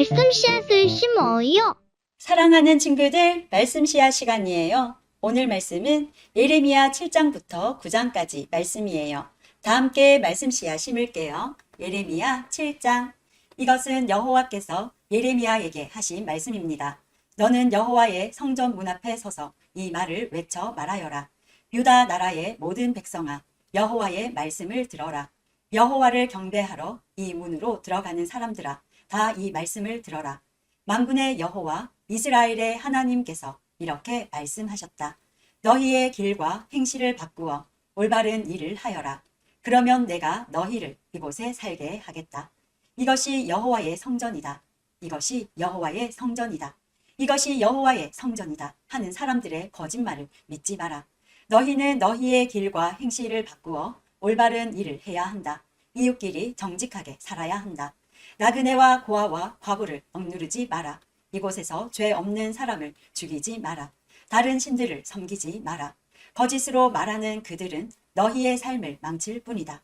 말씀 씨앗을 심어요. 사랑하는 친구들, 말씀 시야 시간이에요. 오늘 말씀은 예레미야 7장부터 9장까지 말씀이에요. 다 함께 말씀 시야 심을게요. 예레미야 7장. 이것은 여호와께서 예레미야에게 하신 말씀입니다. 너는 여호와의 성전 문 앞에 서서 이 말을 외쳐 말하여라. 유다 나라의 모든 백성아, 여호와의 말씀을 들어라. 여호와를 경배하러 이 문으로 들어가는 사람들아, 다 이 말씀을 들어라. 만군의 여호와 이스라엘의 하나님께서 이렇게 말씀하셨다. 너희의 길과 행실을 바꾸어 올바른 일을 하여라. 그러면 내가 너희를 이곳에 살게 하겠다. 이것이 여호와의 성전이다. 이것이 여호와의 성전이다. 이것이 여호와의 성전이다 하는 사람들의 거짓말을 믿지 마라. 너희는 너희의 길과 행실을 바꾸어 올바른 일을 해야 한다. 이웃끼리 정직하게 살아야 한다. 나그네와 고아와 과부를 억누르지 마라. 이곳에서 죄 없는 사람을 죽이지 마라. 다른 신들을 섬기지 마라. 거짓으로 말하는 그들은 너희의 삶을 망칠 뿐이다.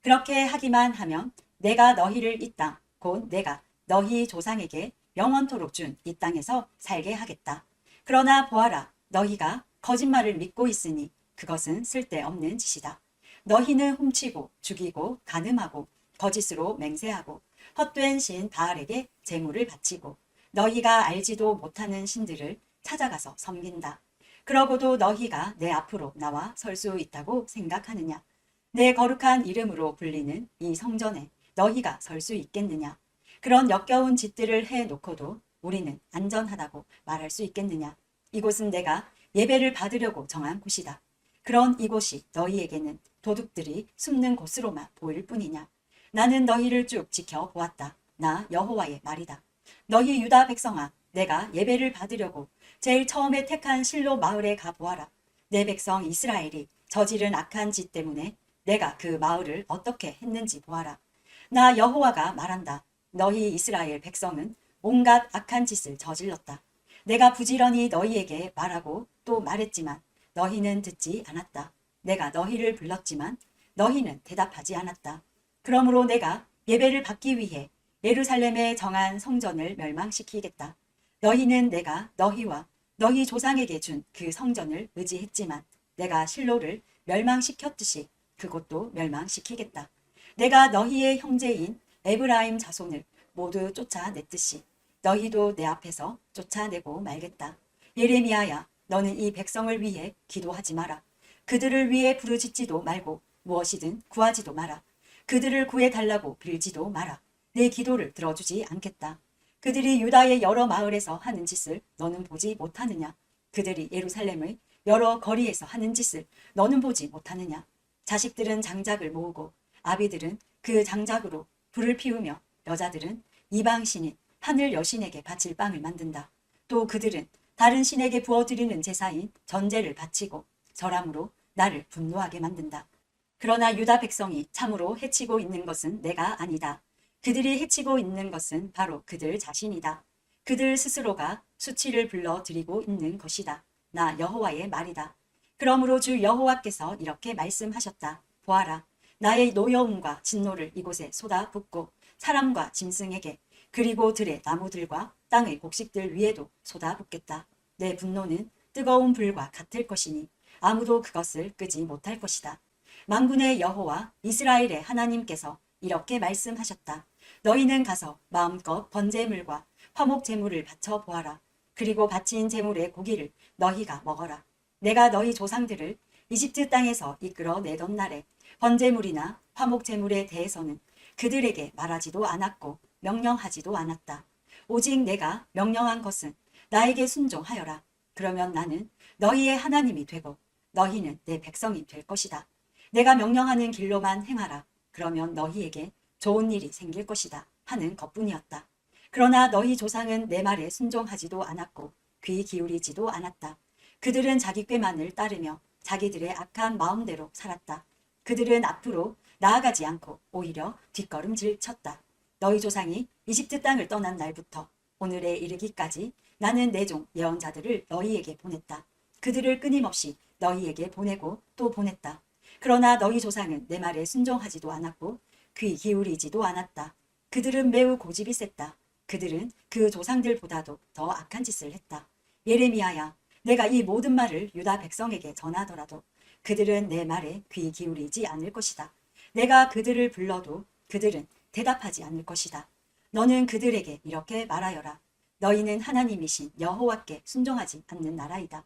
그렇게 하기만 하면 내가 너희를 이 땅, 곧 내가 너희 조상에게 영원토록 준 이 땅에서 살게 하겠다. 그러나 보아라, 너희가 거짓말을 믿고 있으니 그것은 쓸데없는 짓이다. 너희는 훔치고 죽이고 간음하고 거짓으로 맹세하고 헛된 신 바알에게 재물을 바치고 너희가 알지도 못하는 신들을 찾아가서 섬긴다. 그러고도 너희가 내 앞으로 나와 설 수 있다고 생각하느냐? 내 거룩한 이름으로 불리는 이 성전에 너희가 설 수 있겠느냐? 그런 역겨운 짓들을 해 놓고도 우리는 안전하다고 말할 수 있겠느냐? 이곳은 내가 예배를 받으려고 정한 곳이다. 그런 이곳이 너희에게는 도둑들이 숨는 곳으로만 보일 뿐이냐? 나는 너희를 쭉 지켜보았다. 나 여호와의 말이다. 너희 유다 백성아, 내가 예배를 받으려고 제일 처음에 택한 실로 마을에 가보아라. 내 백성 이스라엘이 저지른 악한 짓 때문에 내가 그 마을을 어떻게 했는지 보아라. 나 여호와가 말한다. 너희 이스라엘 백성은 온갖 악한 짓을 저질렀다. 내가 부지런히 너희에게 말하고 또 말했지만 너희는 듣지 않았다. 내가 너희를 불렀지만 너희는 대답하지 않았다. 그러므로 내가 예배를 받기 위해 예루살렘에 정한 성전을 멸망시키겠다. 너희는 내가 너희와 너희 조상에게 준 그 성전을 의지했지만 내가 실로를 멸망시켰듯이 그곳도 멸망시키겠다. 내가 너희의 형제인 에브라임 자손을 모두 쫓아냈듯이 너희도 내 앞에서 쫓아내고 말겠다. 예레미야야, 너는 이 백성을 위해 기도하지 마라. 그들을 위해 부르짖지도 말고 무엇이든 구하지도 마라. 그들을 구해달라고 빌지도 마라. 내 기도를 들어주지 않겠다. 그들이 유다의 여러 마을에서 하는 짓을 너는 보지 못하느냐? 그들이 예루살렘의 여러 거리에서 하는 짓을 너는 보지 못하느냐? 자식들은 장작을 모으고 아비들은 그 장작으로 불을 피우며 여자들은 이방 신인 하늘 여신에게 바칠 빵을 만든다. 또 그들은 다른 신에게 부어드리는 제사인 전제를 바치고 절함으로 나를 분노하게 만든다. 그러나 유다 백성이 참으로 해치고 있는 것은 내가 아니다. 그들이 해치고 있는 것은 바로 그들 자신이다. 그들 스스로가 수치를 불러 드리고 있는 것이다. 나 여호와의 말이다. 그러므로 주 여호와께서 이렇게 말씀하셨다. 보아라. 나의 노여움과 진노를 이곳에 쏟아붓고 사람과 짐승에게 그리고 들의 나무들과 땅의 곡식들 위에도 쏟아붓겠다. 내 분노는 뜨거운 불과 같을 것이니 아무도 그것을 끄지 못할 것이다. 만군의 여호와 이스라엘의 하나님께서 이렇게 말씀하셨다. 너희는 가서 마음껏 번제물과 화목 제물을 바쳐 보아라. 그리고 바친 제물의 고기를 너희가 먹어라. 내가 너희 조상들을 이집트 땅에서 이끌어 내던 날에 번제물이나 화목 제물에 대해서는 그들에게 말하지도 않았고 명령하지도 않았다. 오직 내가 명령한 것은 나에게 순종하여라. 그러면 나는 너희의 하나님이 되고 너희는 내 백성이 될 것이다. 내가 명령하는 길로만 행하라. 그러면 너희에게 좋은 일이 생길 것이다. 하는 것뿐이었다. 그러나 너희 조상은 내 말에 순종하지도 않았고 귀 기울이지도 않았다. 그들은 자기 꾀만을 따르며 자기들의 악한 마음대로 살았다. 그들은 앞으로 나아가지 않고 오히려 뒷걸음질 쳤다. 너희 조상이 이집트 땅을 떠난 날부터 오늘에 이르기까지 나는 내 종 예언자들을 너희에게 보냈다. 그들을 끊임없이 너희에게 보내고 또 보냈다. 그러나 너희 조상은 내 말에 순종하지도 않았고 귀 기울이지도 않았다. 그들은 매우 고집이 셌다. 그들은 그 조상들보다도 더 악한 짓을 했다. 예레미야야, 내가 이 모든 말을 유다 백성에게 전하더라도 그들은 내 말에 귀 기울이지 않을 것이다. 내가 그들을 불러도 그들은 대답하지 않을 것이다. 너는 그들에게 이렇게 말하여라. 너희는 하나님이신 여호와께 순종하지 않는 나라이다.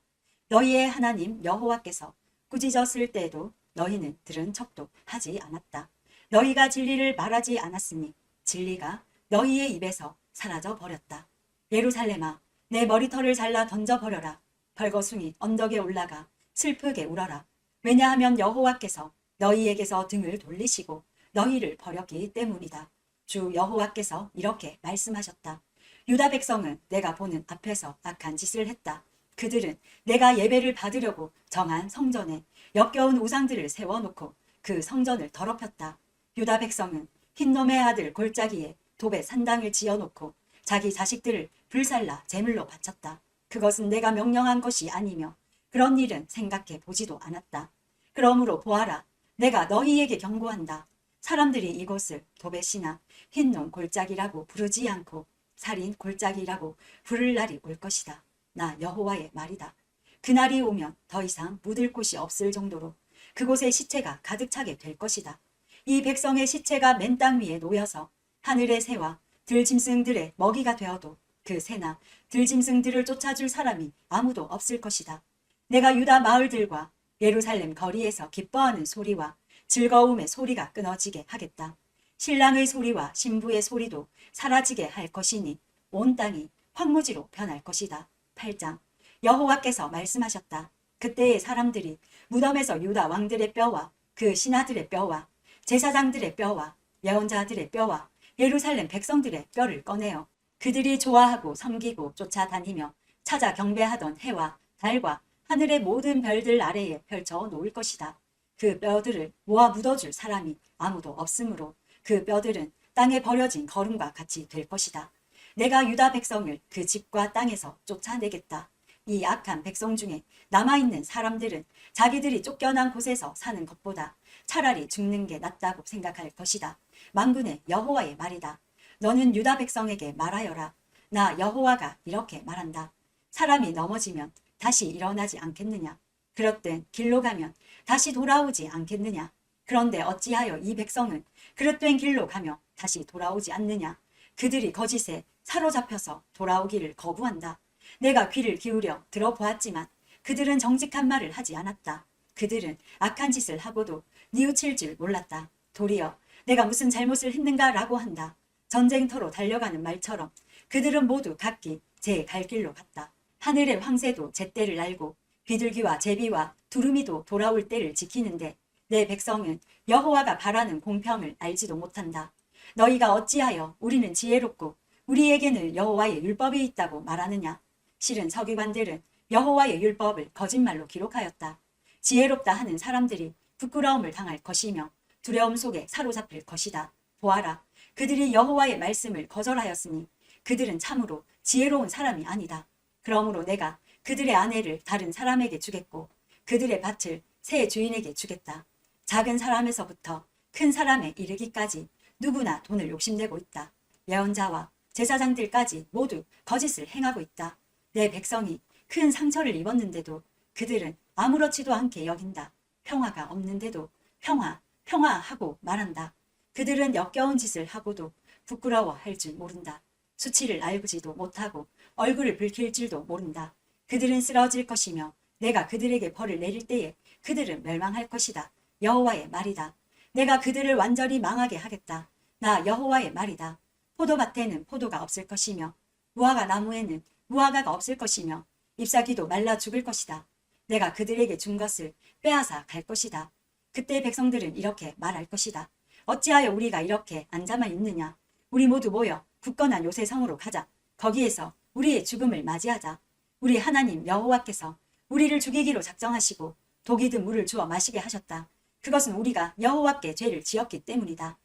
너희의 하나님 여호와께서 꾸짖었을 때에도 너희는 들은 척도 하지 않았다. 너희가 진리를 말하지 않았으니 진리가 너희의 입에서 사라져 버렸다. 예루살렘아, 내 머리털을 잘라 던져 버려라. 벌거숭이 언덕에 올라가 슬프게 울어라. 왜냐하면 여호와께서 너희에게서 등을 돌리시고 너희를 버렸기 때문이다. 주 여호와께서 이렇게 말씀하셨다. 유다 백성은 내가 보는 앞에서 악한 짓을 했다. 그들은 내가 예배를 받으려고 정한 성전에 역겨운 우상들을 세워놓고 그 성전을 더럽혔다. 유다 백성은 흰놈의 아들 골짜기에 도배 산당을 지어놓고 자기 자식들을 불살라 제물로 바쳤다. 그것은 내가 명령한 것이 아니며 그런 일은 생각해 보지도 않았다. 그러므로 보아라. 내가 너희에게 경고한다. 사람들이 이곳을 도배시나 흰놈 골짜기라고 부르지 않고 살인 골짜기라고 부를 날이 올 것이다. 나 여호와의 말이다. 그날이 오면 더 이상 묻을 곳이 없을 정도로 그곳에 시체가 가득 차게 될 것이다. 이 백성의 시체가 맨 땅 위에 놓여서 하늘의 새와 들짐승들의 먹이가 되어도 그 새나 들짐승들을 쫓아줄 사람이 아무도 없을 것이다. 내가 유다 마을들과 예루살렘 거리에서 기뻐하는 소리와 즐거움의 소리가 끊어지게 하겠다. 신랑의 소리와 신부의 소리도 사라지게 할 것이니 온 땅이 황무지로 변할 것이다. 8장 여호와께서 말씀하셨다. 그때의 사람들이 무덤에서 유다 왕들의 뼈와 그 신하들의 뼈와 제사장들의 뼈와 예언자들의 뼈와 예루살렘 백성들의 뼈를 꺼내어 그들이 좋아하고 섬기고 쫓아다니며 찾아 경배하던 해와 달과 하늘의 모든 별들 아래에 펼쳐 놓을 것이다. 그 뼈들을 모아 묻어줄 사람이 아무도 없으므로 그 뼈들은 땅에 버려진 거름과 같이 될 것이다. 내가 유다 백성을 그 집과 땅에서 쫓아내겠다. 이 악한 백성 중에 남아있는 사람들은 자기들이 쫓겨난 곳에서 사는 것보다 차라리 죽는 게 낫다고 생각할 것이다. 만군의 여호와의 말이다. 너는 유다 백성에게 말하여라. 나 여호와가 이렇게 말한다. 사람이 넘어지면 다시 일어나지 않겠느냐? 그렇든 길로 가면 다시 돌아오지 않겠느냐? 그런데 어찌하여 이 백성은 그릇된 길로 가며 다시 돌아오지 않느냐? 그들이 거짓에 사로잡혀서 돌아오기를 거부한다. 내가 귀를 기울여 들어보았지만 그들은 정직한 말을 하지 않았다. 그들은 악한 짓을 하고도 뉘우칠 줄 몰랐다. 도리어 내가 무슨 잘못을 했는가라고 한다. 전쟁터로 달려가는 말처럼 그들은 모두 각기 제 갈 길로 갔다. 하늘의 황새도 제 때를 알고 비둘기와 제비와 두루미도 돌아올 때를 지키는데 내 백성은 여호와가 바라는 공평을 알지도 못한다. 너희가 어찌하여 우리는 지혜롭고 우리에게는 여호와의 율법이 있다고 말하느냐? 실은 서기관들은 여호와의 율법을 거짓말로 기록하였다. 지혜롭다 하는 사람들이 부끄러움을 당할 것이며 두려움 속에 사로잡힐 것이다. 보아라. 그들이 여호와의 말씀을 거절하였으니 그들은 참으로 지혜로운 사람이 아니다. 그러므로 내가 그들의 아내를 다른 사람에게 주겠고 그들의 밭을 새 주인에게 주겠다. 작은 사람에서부터 큰 사람에 이르기까지 누구나 돈을 욕심내고 있다. 예언자와 제사장들까지 모두 거짓을 행하고 있다. 내 백성이 큰 상처를 입었는데도 그들은 아무렇지도 않게 여긴다. 평화가 없는데도 평화, 평화 하고 말한다. 그들은 역겨운 짓을 하고도 부끄러워 할 줄 모른다. 수치를 알지도 못하고 얼굴을 붉힐 줄도 모른다. 그들은 쓰러질 것이며 내가 그들에게 벌을 내릴 때에 그들은 멸망할 것이다. 여호와의 말이다. 내가 그들을 완전히 망하게 하겠다. 나 여호와의 말이다. 포도밭에는 포도가 없을 것이며 무화과 나무에는 무화과가 없을 것이며 잎사귀도 말라 죽을 것이다. 내가 그들에게 준 것을 빼앗아 갈 것이다. 그때 백성들은 이렇게 말할 것이다. 어찌하여 우리가 이렇게 앉아만 있느냐? 우리 모두 모여 굳건한 요새 성으로 가자. 거기에서 우리의 죽음을 맞이하자. 우리 하나님 여호와께서 우리를 죽이기로 작정하시고 독이 든 물을 주어 마시게 하셨다. 그것은 우리가 여호와께 죄를 지었기 때문이다.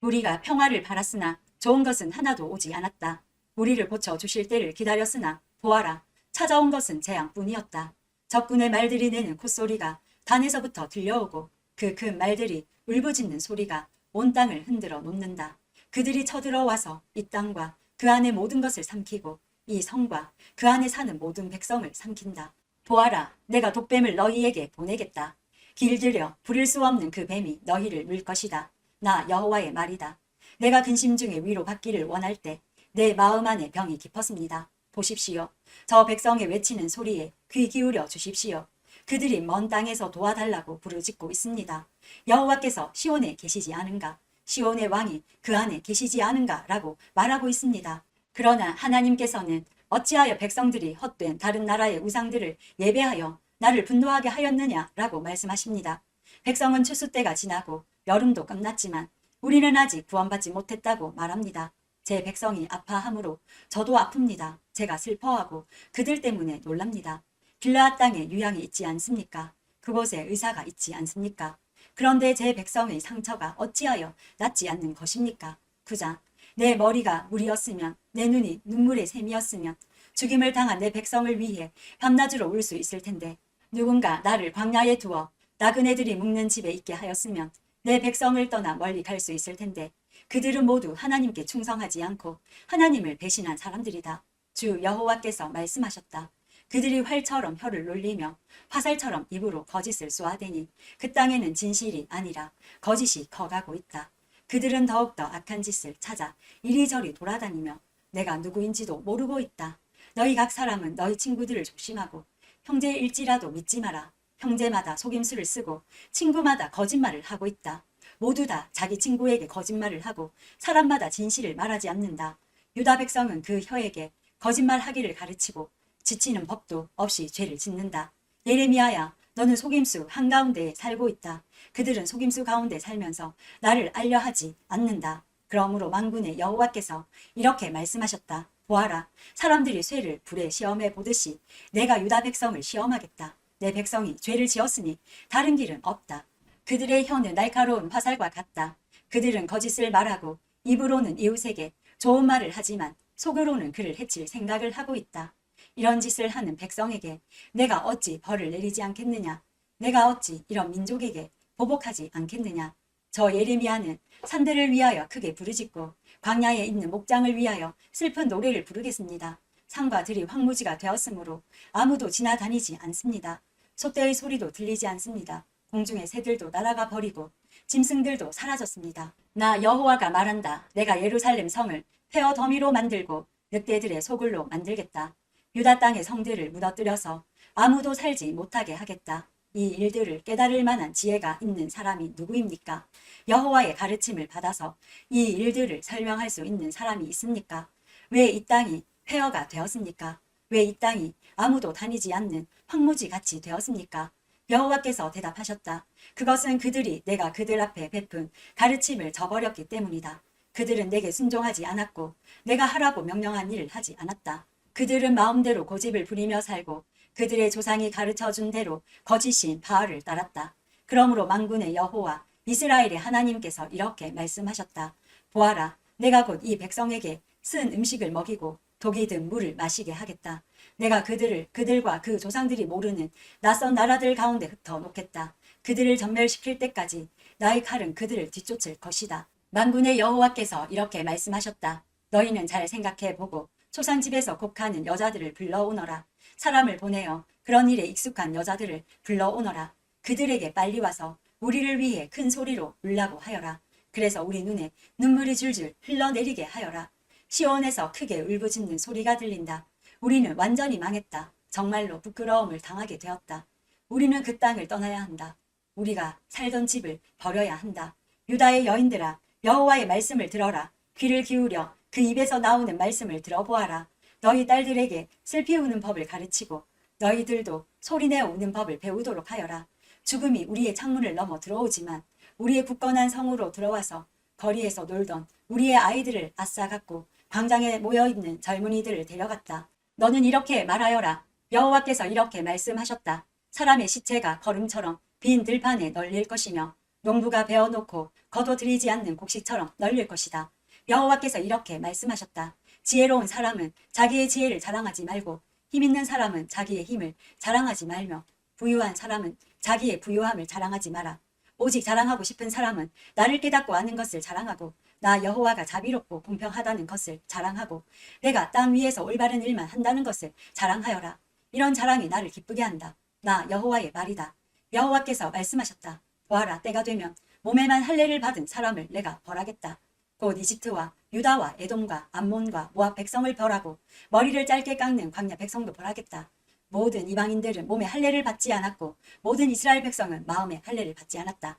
우리가 평화를 바랐으나 좋은 것은 하나도 오지 않았다. 우리를 고쳐 주실 때를 기다렸으나 보아라. 찾아온 것은 재앙뿐이었다. 적군의 말들이 내는 콧소리가 단에서부터 들려오고 그 큰 말들이 울부짖는 소리가 온 땅을 흔들어 놓는다. 그들이 쳐들어와서 이 땅과 그 안에 모든 것을 삼키고 이 성과 그 안에 사는 모든 백성을 삼킨다. 보아라, 내가 독뱀을 너희에게 보내겠다. 길들여 부릴 수 없는 그 뱀이 너희를 물 것이다. 나 여호와의 말이다. 내가 근심 중에 위로 받기를 원할 때 내 마음 안에 병이 깊었습니다. 보십시오. 저 백성의 외치는 소리에 귀 기울여 주십시오. 그들이 먼 땅에서 도와달라고 부르짖고 있습니다. 여호와께서 시온에 계시지 않은가? 시온의 왕이 그 안에 계시지 않은가 라고 말하고 있습니다. 그러나 하나님께서는 어찌하여 백성들이 헛된 다른 나라의 우상들을 예배하여 나를 분노하게 하였느냐 라고 말씀하십니다. 백성은 추수 때가 지나고 여름도 끝났지만 우리는 아직 구원받지 못했다고 말합니다. 제 백성이 아파함으로 저도 아픕니다. 제가 슬퍼하고 그들 때문에 놀랍니다. 길라앗 땅에 유양이 있지 않습니까? 그곳에 의사가 있지 않습니까? 그런데 제 백성의 상처가 어찌하여 낫지 않는 것입니까? 구장, 내 머리가 물이었으면 내 눈이 눈물의 샘이었으면 죽임을 당한 내 백성을 위해 밤낮으로 울 수 있을 텐데 누군가 나를 광야에 두어 나그네들이 묵는 집에 있게 하였으면 내 백성을 떠나 멀리 갈 수 있을 텐데 그들은 모두 하나님께 충성하지 않고 하나님을 배신한 사람들이다. 주 여호와께서 말씀하셨다. 그들이 활처럼 혀를 놀리며 화살처럼 입으로 거짓을 쏘아대니 그 땅에는 진실이 아니라 거짓이 커가고 있다. 그들은 더욱더 악한 짓을 찾아 이리저리 돌아다니며 내가 누구인지도 모르고 있다. 너희 각 사람은 너희 친구들을 조심하고 형제일지라도 믿지 마라. 형제마다 속임수를 쓰고 친구마다 거짓말을 하고 있다. 모두 다 자기 친구에게 거짓말을 하고 사람마다 진실을 말하지 않는다. 유다 백성은 그 혀에게 거짓말하기를 가르치고 지치는 법도 없이 죄를 짓는다. 예레미야야, 너는 속임수 한가운데에 살고 있다. 그들은 속임수 가운데 살면서 나를 알려하지 않는다. 그러므로 만군의 여호와께서 이렇게 말씀하셨다. 보아라, 사람들이 쇠를 불에 시험해 보듯이 내가 유다 백성을 시험하겠다. 내 백성이 죄를 지었으니 다른 길은 없다. 그들의 혀는 날카로운 화살과 같다. 그들은 거짓을 말하고 입으로는 이웃에게 좋은 말을 하지만 속으로는 그를 해칠 생각을 하고 있다. 이런 짓을 하는 백성에게 내가 어찌 벌을 내리지 않겠느냐? 내가 어찌 이런 민족에게 보복하지 않겠느냐? 저 예레미야는 산들을 위하여 크게 부르짖고 광야에 있는 목장을 위하여 슬픈 노래를 부르겠습니다. 산과 들이 황무지가 되었으므로 아무도 지나다니지 않습니다. 소떼의 소리도 들리지 않습니다. 공중의 새들도 날아가 버리고 짐승들도 사라졌습니다. 나 여호와가 말한다. 내가 예루살렘 성을 폐허 더미로 만들고 늑대들의 소굴로 만들겠다. 유다 땅의 성들을 무너뜨려서 아무도 살지 못하게 하겠다. 이 일들을 깨달을 만한 지혜가 있는 사람이 누구입니까? 여호와의 가르침을 받아서 이 일들을 설명할 수 있는 사람이 있습니까? 왜 이 땅이 폐허가 되었습니까? 왜 이 땅이 아무도 다니지 않는 황무지 같이 되었습니까? 여호와께서 대답하셨다. 그것은 그들이 내가 그들 앞에 베푼 가르침을 저버렸기 때문이다. 그들은 내게 순종하지 않았고 내가 하라고 명령한 일을 하지 않았다. 그들은 마음대로 고집을 부리며 살고 그들의 조상이 가르쳐 준 대로 거짓인 바알을 따랐다. 그러므로 만군의 여호와 이스라엘의 하나님께서 이렇게 말씀하셨다. 보아라, 내가 곧 이 백성에게 쓴 음식을 먹이고 독이 든 물을 마시게 하겠다. 내가 그들을 그들과 그 조상들이 모르는 낯선 나라들 가운데 흩어 놓겠다. 그들을 전멸시킬 때까지 나의 칼은 그들을 뒤쫓을 것이다. 만군의 여호와께서 이렇게 말씀하셨다. 너희는 잘 생각해 보고 초상 집에서 곡하는 여자들을 불러오너라. 사람을 보내어 그런 일에 익숙한 여자들을 불러오너라. 그들에게 빨리 와서 우리를 위해 큰 소리로 울라고 하여라. 그래서 우리 눈에 눈물이 줄줄 흘러내리게 하여라. 시온에서 크게 울부짖는 소리가 들린다. 우리는 완전히 망했다. 정말로 부끄러움을 당하게 되었다. 우리는 그 땅을 떠나야 한다. 우리가 살던 집을 버려야 한다. 유다의 여인들아, 여호와의 말씀을 들어라. 귀를 기울여 그 입에서 나오는 말씀을 들어보아라. 너희 딸들에게 슬피 우는 법을 가르치고 너희들도 소리내어 우는 법을 배우도록 하여라. 죽음이 우리의 창문을 넘어 들어오지만 우리의 굳건한 성으로 들어와서 거리에서 놀던 우리의 아이들을 아싸 갖고 광장에 모여있는 젊은이들을 데려갔다. 너는 이렇게 말하여라. 여호와께서 이렇게 말씀하셨다. 사람의 시체가 걸음처럼 빈 들판에 널릴 것이며 농부가 베어놓고 거둬들이지 않는 곡식처럼 널릴 것이다. 여호와께서 이렇게 말씀하셨다. 지혜로운 사람은 자기의 지혜를 자랑하지 말고 힘 있는 사람은 자기의 힘을 자랑하지 말며 부유한 사람은 자기의 부유함을 자랑하지 마라. 오직 자랑하고 싶은 사람은 나를 깨닫고 아는 것을 자랑하고 나 여호와가 자비롭고 공평하다는 것을 자랑하고 내가 땅 위에서 올바른 일만 한다는 것을 자랑하여라. 이런 자랑이 나를 기쁘게 한다. 나 여호와의 말이다. 여호와께서 말씀하셨다. 보아라 때가 되면 몸에만 할례를 받은 사람을 내가 벌하겠다. 곧 이집트와 유다와 에돔과 암몬과 모압 백성을 벌하고 머리를 짧게 깎는 광야 백성도 벌하겠다. 모든 이방인들은 몸에 할례를 받지 않았고 모든 이스라엘 백성은 마음에 할례를 받지 않았다.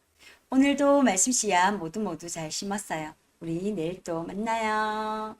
오늘도 말씀 씨앗 모두 모두 잘 심었어요. 우리 내일 또 만나요.